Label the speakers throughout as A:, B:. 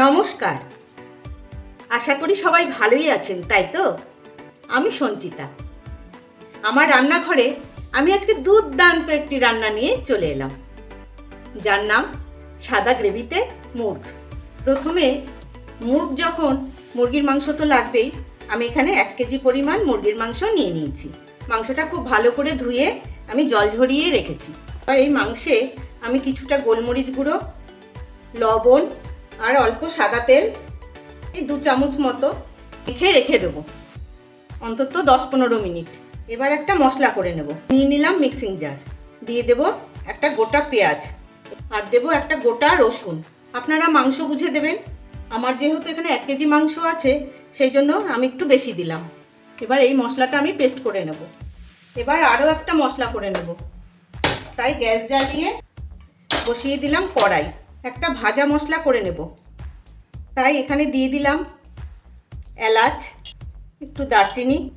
A: নমস্কার। আশা করি সবাই ভালোই আছেন, তাই তো? আমি সঞ্চিতা। আমার রান্নাঘরে আমি আজকে দুর্দান্ত একটি রান্না নিয়ে চলে এলাম। যার নাম সাদা গ্রেভিতে মুরগ প্রথমে মুরগ যখন মুরগির মাংস তো লাগবেই, আমি এখানে এক কেজি পরিমাণ মুরগির মাংস নিয়ে নিয়েছি। মাংসটা খুব ভালো করে ধুয়ে আমি জল ঝরিয়ে রেখেছি। আর এই মাংসে আমি কিছুটা গোলমরিচ গুঁড়ো, লবণ আর অল্প সাদা তেল এই দু চামচ মতো মেখে রেখে দেবো। অন্তত দশ পনেরো মিনিট। এবার একটা মশলা করে নেব। নিয়ে নিলাম মিক্সিং জার দিয়ে দেব একটা গোটা পেঁয়াজ। আর দেব একটা গোটা রসুন। আপনারা মাংস বুঝে দেবেন। আমার যেহেতু এখানে এক কেজি মাংস আছে, সেই জন্য আমি একটু বেশি দিলাম। এবার এই মশলাটা আমি পেস্ট করে নেব। এবার আরও একটা মশলা করে নেব। তাই গ্যাস জ্বালিয়ে বসিয়ে দিলাম কড়াই। একটা ভাজা মশলা করে নেব। তাই এখানে দিয়ে দিলাম এলাচ, একটু দারচিনি,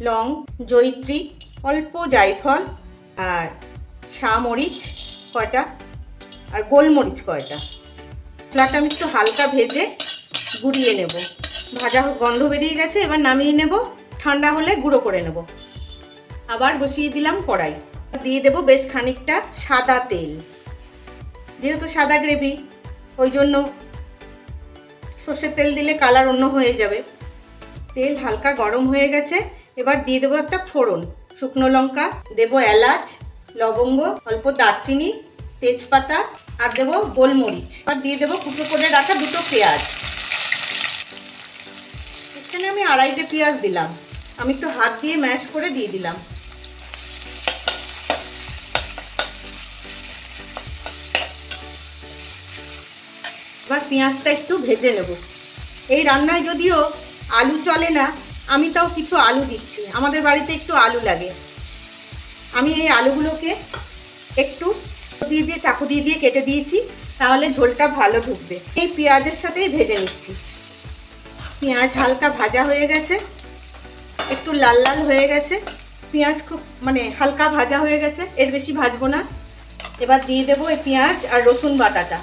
A: লং, জয়িত্রী, অল্প জায়ফল আর মরিচ কয়টা? আর গোলমরিচ কয়টা? মশলাটা আমি একটু হালকা ভেজে গুঁড়িয়ে নেব। ভাজা গন্ধ বেরিয়ে গেছে, এবার নামিয়ে নেব। ঠান্ডা হলে গুঁড়ো করে নেব। আবার বসিয়ে দিলাম কড়াই। দিয়ে দেব বেশ খানিকটা সাদা তেল। যেহেতু সাদা গ্রেভি, ওই জন্য সর্ষের তেল দিলে কালার অন্য হয়ে যাবে। তেল হালকা গরম হয়ে গেছে, এবার দিয়ে দেবো একটা ফোড়ন। শুকনো লঙ্কা, দেবো এলাচ, লবঙ্গ, অল্প দারচিনি, তেজপাতা, আর দেবো গোলমরিচ। আর দিয়ে দেবো কুচো করে রাখা দুটো পেঁয়াজ। এখানে আমি আড়াইটে পেঁয়াজ দিলাম। আমি একটু হাত দিয়ে ম্যাশ করে দিয়ে দিলাম। এবার পেঁয়াজটা একটু ভেজে নেব। এই রান্নায় যদিও আলু চলে না, আমি তাও কিছু আলু দিচ্ছি। আমাদের বাড়িতে একটু আলু লাগে। আমি এই আলুগুলোকে একটু দিয়ে দিয়ে, চাকু দিয়ে দিয়ে কেটে দিয়েছি, তাহলে ঝোলটা ভালো ঢুকবে। এই পেঁয়াজের সাথেই ভেজে নিচ্ছি। পেঁয়াজ হালকা ভাজা হয়ে গেছে, একটু লাল লাল হয়ে গেছে। পেঁয়াজ খুব মানে হালকা ভাজা হয়ে গেছে, এর বেশি ভাজবো না। এবার দিয়ে দেবো এই পেঁয়াজ আর রসুন বাটাটা।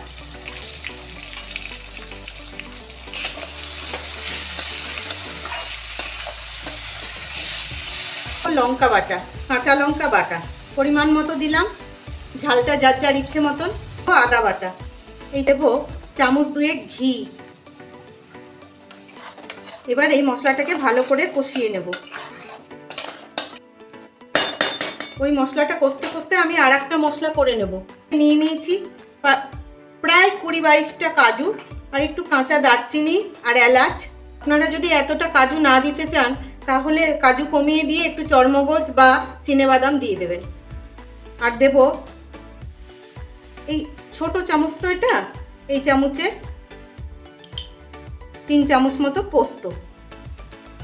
A: লঙ্কা বাটা, কাঁচা লঙ্কা বাটা। পরিমাণ মতো দিলাম। ঝালটা যার যার ইচ্ছে মতন। আদা বাটা। এই দেবো চামচ দুয়ে ঘি। এবার এই মশলাটাকে ভালো করে কষিয়ে নেব। ওই মশলাটা কষতে কষতে আমি আর একটা মশলা করে নেব। নিয়ে নিয়েছি প্রায় কুড়ি বাইশটা কাজু আর একটু কাঁচা দারচিনি আর এলাচ। আপনারা যদি এতটা কাজু না দিতে চান তাহলে কাজু কমিয়ে দিয়ে একটু চর্মগজ বা বাদাম দিয়ে দেবেন। আর দেব এই ছোট চামচ তো এটা, এই চামচে তিন চামচ মতো পোস্ত।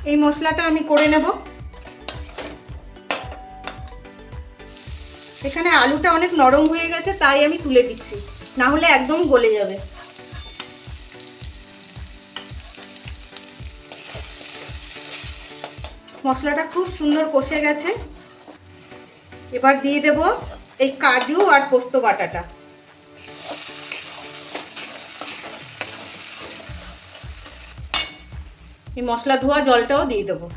A: এই মশলাটা আমি করে নেব। এখানে আলুটা অনেক নরম হয়ে গেছে, তাই আমি তুলে দিচ্ছি। না হলে একদম গলে যাবে। মশলাটা খুব সুন্দর কষে গেছে। এবার দিয়ে দেব এই কাজু আর পোস্ত বাটাটা। এই মশলা ধোয়া জলটাও দিয়ে দেবো।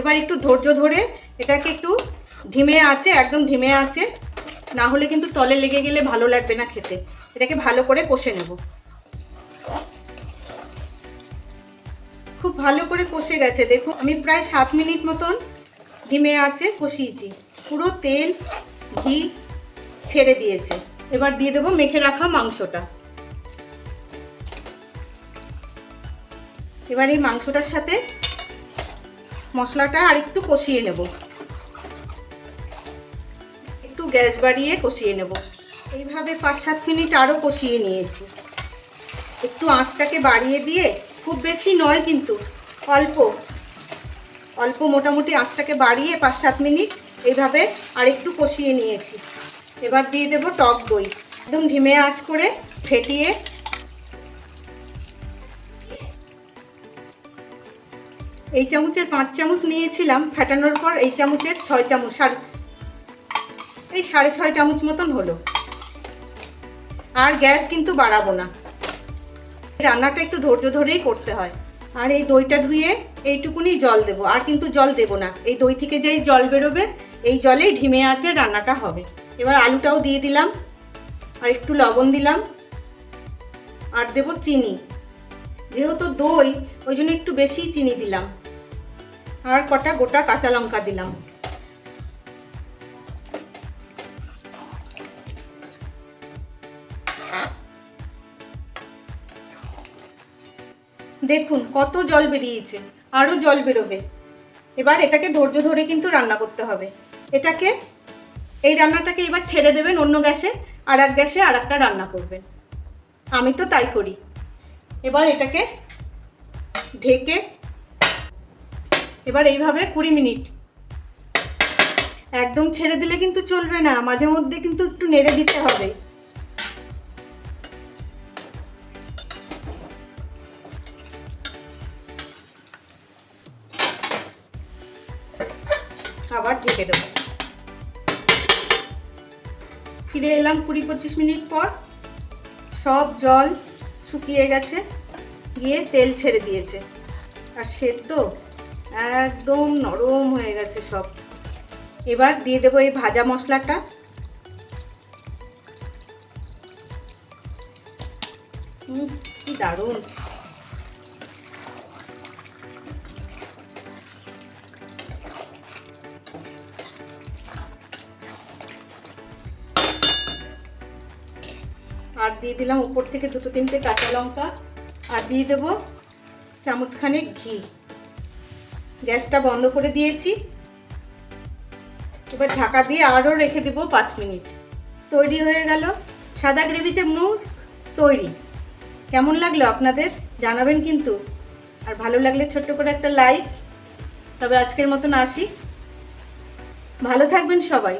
A: এবার একটু ধৈর্য ধরে এটাকে একটু ধিমে আছে, একদম ধিমে আছে। না হলে কিন্তু তলে লেগে গেলে ভালো লাগবে না খেতে। এটাকে ভালো করে কষে নেব। খুব ভালো করে কষে গেছে। দেখুন আমি প্রায় সাত মিনিট মতন ধিমে আছে কষিয়েছি। পুরো তেল, ঘি ছেড়ে দিয়েছে। এবার দিয়ে দেবো মেখে রাখা মাংসটা। এবার এই মাংসটার সাথে মশলাটা আর একটু কষিয়ে নেব। একটু গ্যাস বাড়িয়ে কষিয়ে নেব। এইভাবে পাঁচ সাত মিনিট আরও কষিয়ে নিয়েছি। একটু আঁচটাকে বাড়িয়ে দিয়ে খুব বেশি নয় কিন্তু, অল্প। অল্প মোটামুটি আঁচটাকে বাড়িয়ে পাঁচ সাত মিনিট এইভাবে আর একটু কষিয়ে নিয়েছি। এবার দিয়ে দেব টক দই। একদম ধিমে আঁচ করে ফেটিয়ে এই চামচের পাঁচ চামচ নিয়েছিলাম। ফাটানোর পর এই চামচের ছয় চামচ আর এই সাড়ে ছয় চামচ মতন হলো। আর গ্যাস কিন্তু বাড়াবো না। রান্নাটা একটু ধৈর্য ধরেই করতে হয়। আর এই দইটা ধুয়ে এইটুকুনি জল দেব। আর কিন্তু জল দেব না। এই দই থেকে যেই জল বেরোবে, এই জলেই ঢিমে আছে রান্নাটা হবে। এবার আলুটাও দিয়ে দিলাম। আর একটু লবণ দিলাম। আর দেব চিনি। যেহেতু দই, ওই জন্য একটু বেশি চিনি দিলাম। আর কটা গোটা কাঁচা লঙ্কা দিলাম। দেখুন, কত জল বেরিয়েছে আরও জল বেরোবে। এবার এটাকে ধৈর্য ধরে কিন্তু রান্না করতে হবে। এটাকে, এই রান্নাটাকে এবার ছেড়ে দেবেন অন্য গ্যাসে, আর এক গ্যাসে আর একটা রান্না করবেন। আমি তো তাই করি। এবার এটাকে ঢেকে, এবার এইভাবে কুড়ি মিনিট। একদম ছেড়ে দিলে কিন্তু চলবে না, মাঝে মধ্যে কিন্তু একটু নেড়ে দিতে হবে। আবার ঢেকে দেবো। ফিরে এলাম কুড়ি পঁচিশ মিনিট পর। সব জল শুকিয়ে গেছে, গিয়ে তেল ছেড়ে দিয়েছে। আর সেদ্ধ একদম নরম হয়ে গেছে সব। এবার দিয়ে দেবো এই ভাজা মশলাটা। কি দারুণ। আর দিয়ে দিলাম উপর থেকে দুটো তিনটে কাঁচা লঙ্কা। আর দিয়ে দেবো চামচখানেক ঘি। গ্যাসটা বন্ধ করে দিয়েছি। এবার ঢাকা দিয়ে আরও রেখে দেবো পাঁচ মিনিট। তৈরি হয়ে গেল। সাদা গ্রেভিতে মুগ তৈরি। কেমন লাগল আপনাদের জানাবেন কিন্তু। আর ভালো লাগলে ছোট্ট করে একটা লাইক। তবে আজকের মতন আসি। ভালো থাকবেন সবাই।